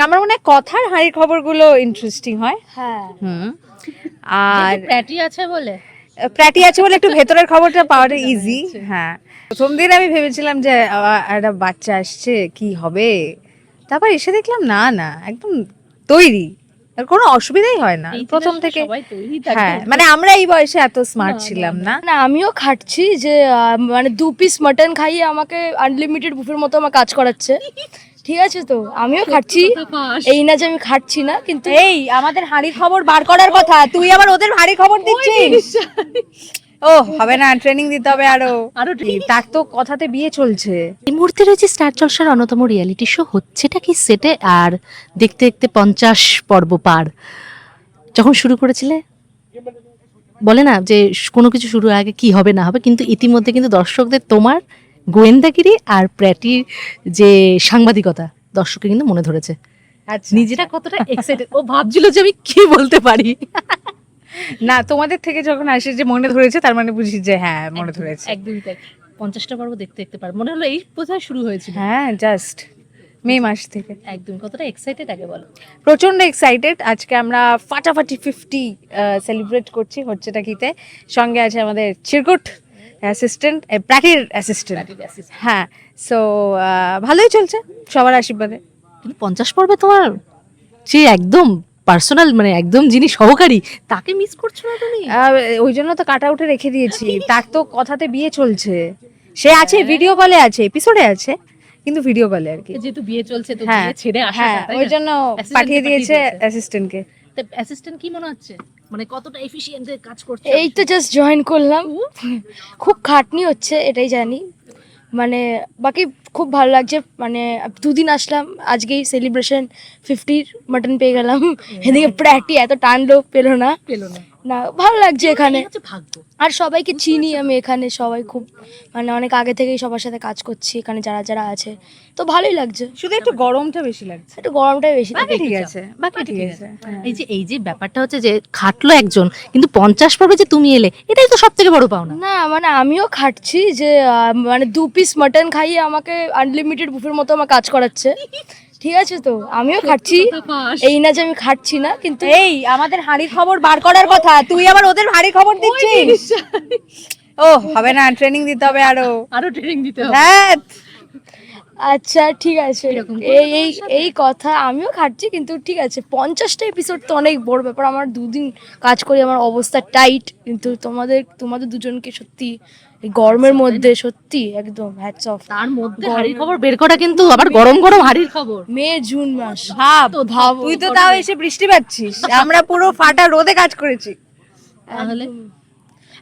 আমার মনে হয় কথার হাঁড়ির খবরগুলো ইন্টারেস্টিং হয়। হ্যাঁ। হুম। আর প্যাটি আছে বলে। প্র্যাটি আছে বলে একটু ভেতরের খবরটা পাওয়াটা ইজি হ্যাঁ। প্রথম দিন আমি ভেবেছিলাম যে একটা বাচ্চা আসছে কি হবে? তারপর এসে দেখলাম না না একদম তৈরি। আর কোনো অসুবিধাই হয় না। প্রথম থেকে সবাই তৈরি থাকে। হ্যাঁ মানে আমরা এই বয়সে এত স্মার্ট ছিলাম না। না। আমিও খাটছি যে আহ, মানে দু পিস মাটন খাইয়ে আমাকে আনলিমিটেড বুফের মতো আমার কাজ করাচ্ছে। ঠিক আছে তো? আমিও খাচ্ছি। এই না যে আমি খাচ্ছি না কিন্তু এই আমাদের হাঁড়ির খবর বার করার কথা। তুই আবার ওদের হাঁড়ির খবর দিচ্ছিস? ও হবে না ট্রেনিং দিতে হবে আরও। আরও তার তো কথাতে বিয়ে চলছে। এই মুহূর্তে রয়েছে স্টার জলসার অন্যতম রিয়েলিটি শো হচ্ছেটা কি সেটে? আর দেখতে দেখতে পঞ্চাশ পর্ব পার। যখন শুরু করেছিলে? বলে না যে কোনো কিছু শুরু আগে কি হবে না হবে কিন্তু ইতিমধ্যে কিন্তু দর্শকদের তোমার গোয়েন্দাগিরি আর প্র্যাটির যে সাংবাদিকতা দর্শকে কিন্তু মনে ধরেছে। আচ্ছা নিজেরা কতটা এক্সাইটেড ও ভাবছিল যে আমি কি বলতে পারি? না তোমাদের থেকে যখন আসে যে মনে ধরেছে তার মানে বুঝি যে হ্যাঁ মনে ধরেছে। একদমই তাই। পঞ্চাশটা পর্ব দেখতে দেখতে পারব মনে হলো এই বোধহয় শুরু হয়েছিল। হ্যাঁ জাস্ট মে মাস থেকে। একদম কতটা এক্সাইটেড আগে বলো। প্রচণ্ড এক্সাইটেড আজকে আমরা ফাটাফাটি ফিফটি সেলিব্রেট করছি হচ্ছেটা কিতে সঙ্গে আছে আমাদের চিরকুট। অ্যাসিস্ট্যান্ট প্র্যাটির অ্যাসিস্ট্যান্ট হ্যাঁ সো ভালোই চলছে সবার আশীর্বাদে। কিন্তু পঞ্চাশ পর্বে তোমার যে একদম পার্সোনাল মানে একদম যিনি সহকারী তাকে মিস করছ না তুমি? ওই জন্য তো কাটা উঠে রেখে দিয়েছি। তার তো কথাতে বিয়ে চলছে। সে আছে ভিডিও কলে আছে এপিসোডে আছে কিন্তু ভিডিও কলে আর কি। যেহেতু বিয়ে চলছে তো হ্যাঁ ছেড়ে আসা হ্যাঁ ওই জন্য পাঠিয়ে দিয়েছে অ্যাসিস্ট্যান্টকে অ্যাসিস্ট্যান্ট কি মনে হচ্ছে? মানে কতটা এফিশিয়েন্ট কাজ করছে? এই তো জাস্ট জয়েন করলাম। খুব খাটনি হচ্ছে এটাই জানি। মানে বাকি খুব ভালো লাগছে মানে দুদিন আসলাম আজকেই সেলিব্রেশন ফিফটির মাটন পেয়ে গেলাম। এদিকে প্র্যাটি এত টানলো পেল না। পেল না। না ভালো লাগছে এখানে। আর সবাইকে চিনি আমি এখানে সবাই খুব মানে অনেক আগে থেকেই সবার সাথে কাজ করছি এখানে যারা যারা আছে। তো ভালোই লাগছে। শুধু একটু গরমটা বেশি লাগছে। একটু গরমটাই বেশি বাকি লাগে ঠিক আছে বাকি ঠিক আছে। হ্যাঁ। এই যে এই যে ব্যাপারটা হচ্ছে যে খাটলো একজন কিন্তু পঞ্চাশ পর্বে যে তুমি এলে এটাই তো সব থেকে বড় পাওনা। না মানে আমিও খাটছি যে মানে দু পিস মাটন খাইয়ে আমাকে আনলিমিটেড বুফের মতো আমার কাজ করাচ্ছে। ঠিক আছে তো? আমিও খাচ্ছি। এই না যে আমি খাচ্ছি না কিন্তু এই আমাদের হাঁড়ির খবর বার করার কথা। তুই আবার ওদের হাঁড়ির খবর দিচ্ছিস? ও হবে না ট্রেনিং দিতে হবে আরও। আরও ট্রেনিং দিতে হবে। হ্যাঁ। আচ্ছা ঠিক আছে। এই এই এই কথা আমিও খাচ্ছি কিন্তু ঠিক আছে পঞ্চাশটা এপিসোড তো অনেক বড় ব্যাপার। আমার দুদিন কাজ করি আমার অবস্থা টাইট কিন্তু তোমাদের তোমাদের দুজনকে সত্যি এই গরমের মধ্যে সত্যি একদম হ্যাটস অফ তার মধ্যে হাড়ির খবর? বের করা কিন্তু আবার গরম গরম হাড়ির খবর। মে জুন মাস। ভাব ভাব তুই তো তাও এসে বৃষ্টি পাচ্ছিস। আমরা পুরো ফাটা রোদে কাজ করেছি। তাহলে?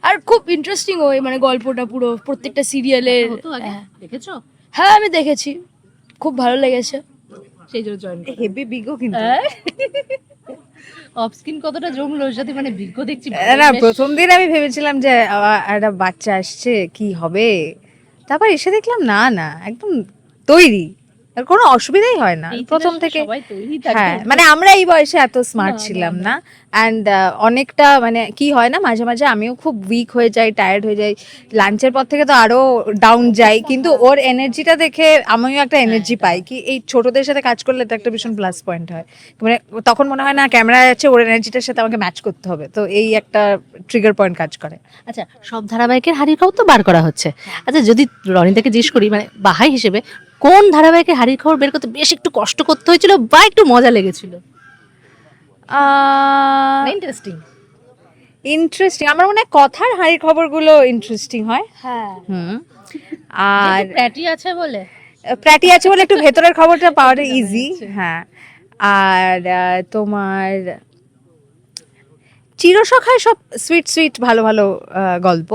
আর খুব ইন্টারেস্টিং ওই মানে গল্পটা পুরো প্রত্যেকটা সিরিয়ালের হতো দেখেছ? হ্যাঁ আমি দেখেছি। খুব ভালো লেগেছে। সেই জন্য জয়েন হেভি বিগো কিন্তু। অফ স্ক্রিন কতটা জমলো ওর সাথে মানে বিজ্ঞ দেখছি না প্রথম দিন আমি ভেবেছিলাম যে একটা বাচ্চা আসছে কি হবে? তারপর এসে দেখলাম না না একদম তৈরি। কোনো অসুবিধাই হয় না। প্রথম থেকে হ্যাঁ মানে আমরা এই বয়সে এত স্মার্ট ছিলাম না। অ্যান্ড অনেকটা মানে কি হয় না মাঝে মাঝে আমিও খুব উইক হয়ে যাই টায়ার্ড হয়ে যাই। লাঞ্চের পর থেকে তো আরও ডাউন যাই। কিন্তু ওর এনার্জিটা দেখে আমিও একটা এনার্জি পাই কি এই ছোটদের সাথে কাজ করলে এটা একটা ভীষণ প্লাস পয়েন্ট হয়। মানে তখন মনে হয় না ক্যামেরা আছে ওর এনার্জিটার সাথে আমাকে ম্যাচ করতে হবে। তো এই একটা ট্রিগার পয়েন্ট কাজ করে। আচ্ছা সব ধারাবাহিকের খবর তো বার করা হচ্ছে। আচ্ছা যদি রনিতাকে জিজ্ঞেস করি মানে বাহাই হিসেবে কোন ধারাবাহিকের হাড়ির খবর বের করতে বেশ একটু কষ্ট করতে হয়েছিল বা একটু মজা লেগেছিল? ইন্টারেস্টিং ইন্টারেস্টিং আমার মনে হয় কথার হাঁড়ির খবরগুলো ইন্টারেস্টিং হয়। হ্যাঁ। হুম। আর প্যাটি আছে বলে। প্র্যাটি আছে বলে একটু ভেতরের খবরটা পাওয়াটা ইজি হ্যাঁ। আর তোমার চিরসখায় সব সুইট সুইট ভালো ভালো গল্প।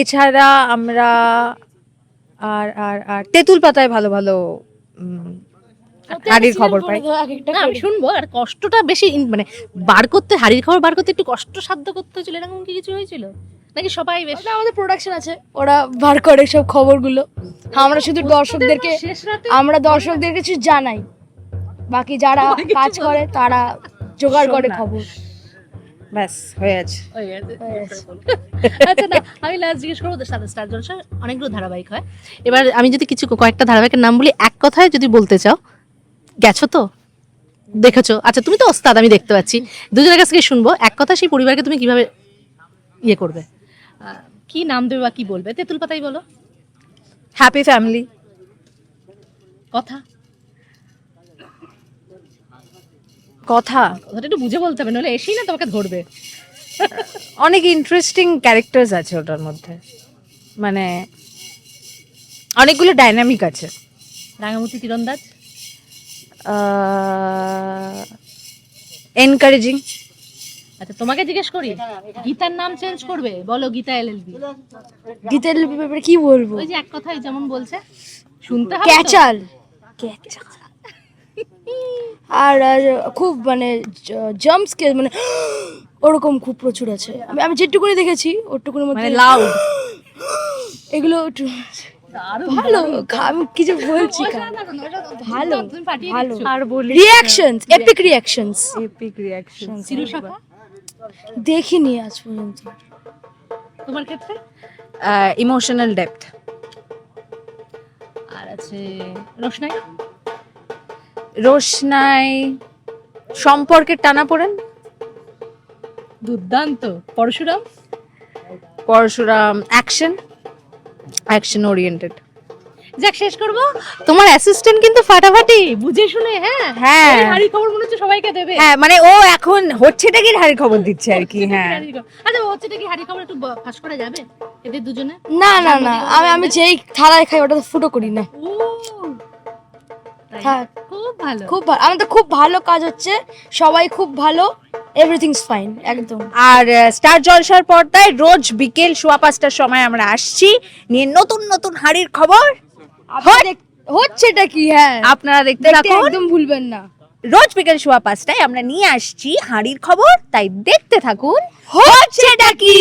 এছাড়া আমরা আর আর আর তেঁতুল পাতায় ভালো ভালো হাড়ির খবর পাই। না আমি শুনব আর কষ্টটা বেশি ইন- মানে বার করতে হাড়ির খবর বার করতে একটু কষ্ট সাধ্য করতে হয়েছিল এরকম কি কিছু হয়েছিল? নাকি সবাই বেশ ওটা আমাদের প্রোডাকশন আছে ওরা বার করে সব খবরগুলো। আমরা শুধু দর্শকদেরকে শেষ রাতে আমরা দর্শকদের কিছু জানাই। বাকি যারা কাজ করে তারা জোগাড় করে খবর। ব্যাস হয়ে আছে। আচ্ছা না আমি লাস্ট জিজ্ঞেস করব স্টার স্টার জলসা অনেকগুলো ধারাবাহিক হয়। এবার আমি যদি কিছু কয়েকটা ধারাবাহিকের নাম বলি এক কথায় যদি বলতে চাও গেছো তো? দেখেছ? আচ্ছা তুমি তো ওস্তাদ আমি দেখতে পাচ্ছি। দুজনের কাছ থেকে শুনব। এক কথা সেই পরিবারকে তুমি কীভাবে ইয়ে করবে? কি নাম দেবে বা কি বলবে? তেঁতুল পাতাই বলো। হ্যাপি ফ্যামিলি কথা। কথা। কথাটা একটু বুঝে বলতে হবে নাহলে এসেই না তোমাকে ধরবে। অনেক ইন্টারেস্টিং ক্যারেক্টার্স আছে ওটার মধ্যে। মানে অনেকগুলো ডাইনামিক আছে। রাঙামতি তীরন্দাজ? এনকারেজিং আচ্ছা তোমাকে জিজ্ঞেস করি গীতার নাম চেঞ্জ করবে? বলো গীতা এলএলবি গীতার ব্যাপারে কি বলব? ওই যে এক কথাই যেমন বলছে শুনতে হবে তো? ক্যাচাল। আর আর খুব মানে জাম্প স্কেল মানে ওরকম খুব প্রচুর আছে। আমি আমি যেটুকুনি দেখেছি ওটুকুনির মধ্যে মানে লাউড এগুলো একটু ভালো। আমি কি যে বলছি ভালো, ভালো। আর বলি reactions epic reactions epic reaction সিরু শাখা? দেখিনি আজ পর্যন্ত। তোমার ক্ষেত্রে? ইমোশনাল ডেপথ আর আছে রোশনাই রোশনাই সম্পর্কের টানা পড়েন? দুর্দান্ত। Parshuram? Parshuram action action oriented যাক শেষ করব। তোমার অ্যাসিস্ট্যান্ট কিন্তু ফাটাফাটি। বুঝে শুনে হ্যাঁ? হ্যাঁ। হাড়ি খবর মনে হচ্ছে সবাইকে দেবে। হ্যাঁ মানে ও এখন হচ্ছেটা কি হাড়ি খবর দিচ্ছে আর কি হ্যাঁ। আচ্ছা হচ্ছে কি হাড়ি খবর একটু ফাঁস করা যাবে? এদের দুজনে না না না। আমি আমি যেই থালায় খাই ওটা তো ফুটো করি না। ও? থাক। খুব ভালো। খুব ভালো আমাদের খুব ভালো কাজ হচ্ছে। সবাই খুব ভালো এভরিথিংস ফাইন একদম। আর স্টার জলসার পর্দায় রোজ বিকেল সোয়া পাঁচটার সময় আমরা আসছি। নিয়ে নতুন নতুন হাড়ির খবর। হচ্ছেটা কি? হ্যাঁ। আপনারা দেখতে একদম ভুলবেন না। রোজ বিকেল সোয়া পাঁচটায় আমরা নিয়ে আসছি হাড়ির খবর তাই দেখতে থাকুন। হচ্ছেটা কি?